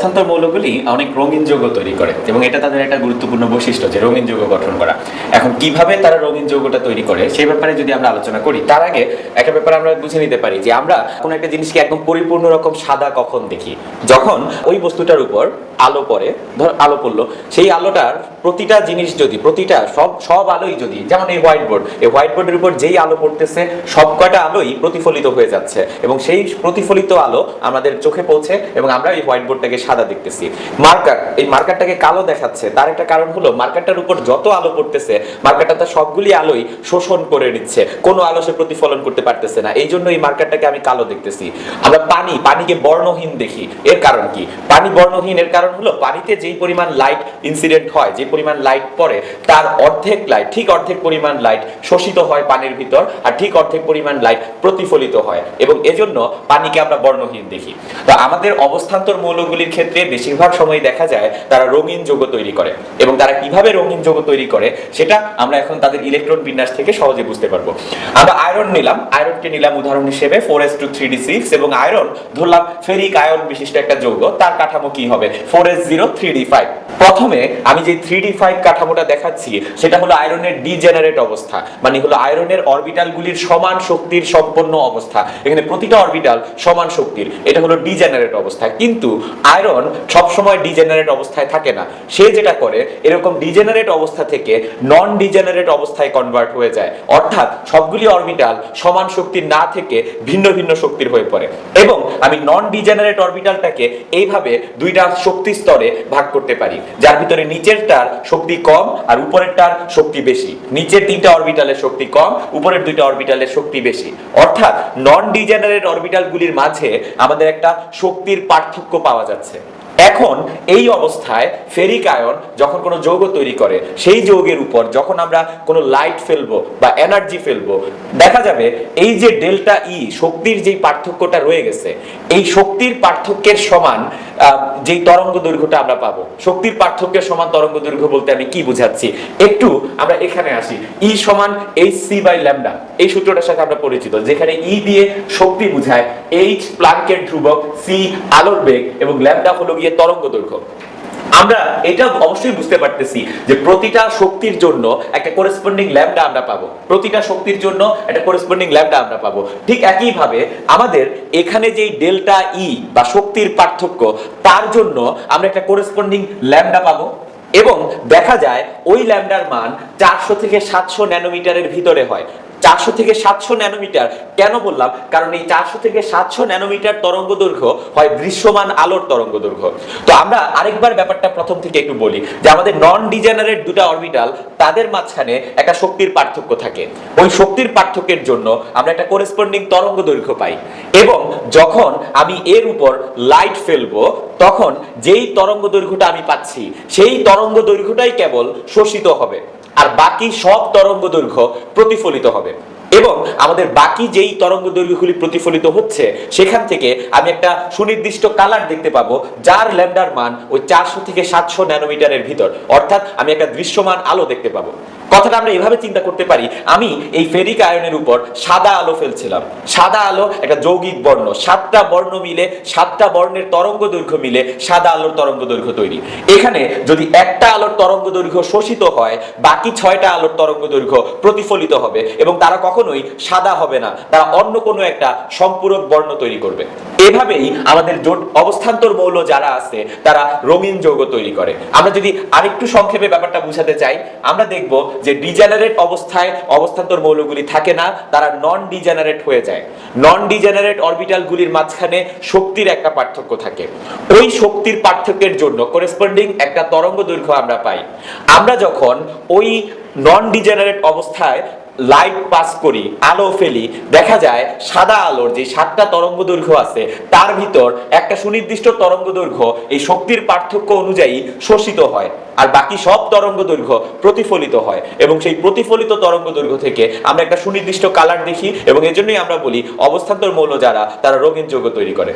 অবস্থান্তর মৌলগুলি অনেক রঙিন যৌগ তৈরি করে, এবং এটা তাদের একটা গুরুত্বপূর্ণ বৈশিষ্ট্য যে রঙিন যৌগ গঠন করা। এখন কীভাবে তারা রঙিন যৌগটা তৈরি করে, সেই ব্যাপারে যদি আমরা আলোচনা করি, তার আগে একটা ব্যাপারে আমরা বুঝে নিতে পারি যে আমরা কোনো একটা জিনিসকে একদম পরিপূর্ণ রকম সাদা কখন দেখি। যখন ওই বস্তুটার উপর আলো পড়ে, ধর আলো পড়ল, সেই আলোটার প্রতিটা জিনিস যদি, প্রতিটা সব সব আলোই যদি, যেমন এই হোয়াইট বোর্ড, এই হোয়াইট বোর্ডের উপর যেই আলো পড়তেছে সব কয়টা আলোই প্রতিফলিত হয়ে যাচ্ছে, এবং সেই প্রতিফলিত আলো আমাদের চোখে পৌঁছে, এবং আমরা এই হোয়াইট বোর্ডটাকে সাদা দেখতেছি। মার্কার, এই মার্কারটাকে কালো দেখাচ্ছে। তার একটা কারণ হলো, মার্কারটার উপর যত আলো পড়তেছে, মার্কারটা তার সবগুলি আলোই শোষণ করে নিচ্ছে। কোনো আলো সে প্রতিফলন করতে পারতেছে না। এই জন্য এই মার্কারটাকে আমি কালো দেখতেছি। আমরা পানি, পানিকে বর্ণহীন দেখি। এর কারণ কি? পানি বর্ণহীন, এর কারণ হলো পানিতে যেই পরিমাণ লাইট ইনসিডেন্ট হয়, যে পরিমাণ লাইট পড়ে, তার অর্ধেক লাইট ঠিক অর্ধেক পরিমাণ লাইট শোষিত হয় পানির ভিতর, আর ঠিক অর্ধেক পরিমাণ লাইট প্রতিফলিত হয়। এবং এজন্য পানিকে আমরা বর্ণহীন দেখি। তো আমাদের অবস্থান্তর মৌলগুলির ক্ষেত্রে বেশিরভাগ সময় দেখা যায় তারা রঙিন যৌগ তৈরি করে। এবং তারা কীভাবে রঙিন যৌগ তৈরি করে, সেটা আমরা এখন তাদের ইলেকট্রন বিন্যাস থেকে সহজে বুঝতে পারব। আমরা আয়রন নিলাম। আয়রনকে নিলাম উদাহরণ হিসেবে four s two three d six এবং আয়রন ধরলাম ফেরিক আয়ন বিশিষ্ট একটা যৌগ। তার কাঠামো কি হবে? Four s zero three d five. প্রথমে আমি যে থ্রি ডি ফাইভ কাঠামোটা দেখাচ্ছি, সেটা হলো আয়রনের ডিজেনারেট অবস্থা মানে হলো আয়রনের অরবিটালগুলির সমান শক্তির সম্পন্ন অবস্থা। এখানে প্রতিটা অরবিটাল সমান শক্তির, এটা হলো ডিজেনারেট অবস্থা। কিন্তু আয়রন সবসময় ডিজেনারেট অবস্থায় থাকে না। সে যেটা করে, এরকম ডিজেনারেট অবস্থা থেকে নন ডিজেনারেট অবস্থায় কনভার্ট হয়ে যায়। অর্থাৎ সবগুলি অরবিটাল সমান শক্তির না থেকে ভিন্ন ভিন্ন শক্তির হয়ে পড়ে। এবং আমি নন ডিজেনারেট অরবিটালটাকে এইভাবে দুইটা শক্তি স্তরে ভাগ করতে পারি। যার ভিতরে নিচেরটার শক্তি কম আর উপরেরটার শক্তি বেশি। নিচের তিনটা অরবিটালের শক্তি কম, উপরের দুইটা অরবিটালের শক্তি বেশি। অর্থাৎ নন ডিজেনারেট অরবিটালগুলির মাঝে আমাদের একটা শক্তির পার্থক্য পাওয়া যাচ্ছে। এখন এই অবস্থায় ফেরিক আয়ন যখন কোনো যৌগ তৈরি করে, সেই যৌগের উপর যখন আমরা কোনো লাইট ফেলব বা এনার্জি ফেলব, দেখা যাবে এই যে ডেল্টা ই শক্তির যেই পার্থক্যটা রয়ে গেছে, এই শক্তির পার্থক্যের সমান যেই তরঙ্গ দৈর্ঘ্যটা আমরা পাবো, শক্তির পার্থক্যের সমান তরঙ্গ দৈর্ঘ্য বলতে আমি কি বুঝাচ্ছি? একটু আমরা এখানে আসি ই সমান এইচ সি বাই ল্যামডা এই সূত্রটার সাথে আমরা পরিচিত, যেখানে ই দিয়ে শক্তি বুঝায় এইচ প্লাঙ্কের ধ্রুবক সি আলোর বেগ এবং ল্যামডা হলো গিয়ে তরঙ্গ দৈর্ঘ্য। আমরা এটা অবশ্যই বুঝতে পারতেছি যে প্রতিটা শক্তির জন্য একটা করেসপন্ডিং ল্যামডা আমরা পাবো। প্রতিটা শক্তির জন্য একটা করেসপন্ডিং ল্যামডা আমরা পাবো। ঠিক একই ভাবে আমাদের এখানে যেই ডেল্টা ই বা শক্তির পার্থক্য, তার জন্য আমরা একটা করেসপন্ডিং ল্যামডা পাবো এবং দেখা যায় ওই ল্যামডার মান চারশো থেকে সাতশো ন্যানোমিটারের ভিতরে হয়। চারশো থেকে সাতশো ন্যানোমিটার। কেন বললাম? কারণ এই চারশো থেকে সাতশো ন্যানোমিটার তরঙ্গ দৈর্ঘ্য হয় দৃশ্যমান আলোর তরঙ্গ দৈর্ঘ্য। তো আমরা আরেকবার ব্যাপারটা প্রথম থেকে একটু বলি যে আমাদের নন ডিজেনারেট দুটা অরবিটাল তাদের মাঝখানে একটা শক্তির পার্থক্য থাকে। ওই শক্তির পার্থক্যের জন্য আমরা একটা করেসপন্ডিং তরঙ্গ দৈর্ঘ্য পাই। এবং যখন আমি এর উপর লাইট ফেলব, তখন যেই তরঙ্গ দৈর্ঘ্যটা আমি পাচ্ছি, সেই তরঙ্গ দৈর্ঘ্যটাই কেবল শোষিত হবে। আর বাকি সব তরঙ্গ দৈর্ঘ্য প্রতিফলিত হবে। এবং আমাদের বাকি যেই তরঙ্গ দৈর্ঘ্যগুলি প্রতিফলিত হচ্ছে, সেখান থেকে আমি একটা সুনির্দিষ্ট কালার দেখতে পাবো, যার ল্যামডার মান ওই চারশো থেকে সাতশো ন্যানোমিটারের ভিতর। অর্থাৎ আমি একটা দৃশ্যমান আলো দেখতে পাবো। কথাটা আমরা এভাবে চিন্তা করতে পারি, আমি এই ফেরিক আয়নের উপর সাদা আলো ফেলছিলাম। সাদা আলো একটা যৌগিক বর্ণ, সাতটা বর্ণ মিলে, সাতটা বর্ণের তরঙ্গ দৈর্ঘ্য মিলে সাদা আলোর তরঙ্গ দৈর্ঘ্য তৈরি। এখানে যদি একটা আলোর তরঙ্গ দৈর্ঘ্য শোষিত হয়, বাকি ছয়টা আলোর তরঙ্গ দৈর্ঘ্য প্রতিফলিত হবে এবং তারা কখনোই সাদা হবে না, তারা অন্য কোনো একটা সম্পূরক বর্ণ তৈরি করবে। এভাবেই আমাদের জোট অবস্থান্তর মৌল যারা আছে, তারা রঙিন যৌগ তৈরি করে। আমরা যদি আরেকটু সংক্ষেপে ব্যাপারটা বুঝাতে চাই, আমরা দেখব যে ডিজেনারেট অবস্থায় অবস্থান্তর মৌলগুলি থাকে না, তারা নন ডিজেনারেট হয়ে যায়। নন ডিজেনারেট অরবিটালগুলির মাঝখানে শক্তির একটা পার্থক্য থাকে। ওই শক্তির পার্থক্যের জন্য করেসপন্ডিং একটা তরঙ্গ দৈর্ঘ্য আমরা পাই। আমরা যখন ওই নন ডিজেনারেট অবস্থায় লাইট পাস করি, আলো ফেলি, দেখা যায় সাদা আলোর যে সাতটা তরঙ্গ দৈর্ঘ্য আছে, তার ভিতর একটা সুনির্দিষ্ট তরঙ্গ দৈর্ঘ্য, এই শক্তির পার্থক্য অনুযায়ী শোষিত হয়। আর বাকি সব তরঙ্গ দৈর্ঘ্য প্রতিফলিত হয়। এবং সেই প্রতিফলিত তরঙ্গ দৈর্ঘ্য থেকে আমরা একটা সুনির্দিষ্ট কালার দেখি এবং এজন্যই আমরা বলি অবস্থান্তর মৌল যারা, তারা রঙিন যোগ্য তৈরি করে।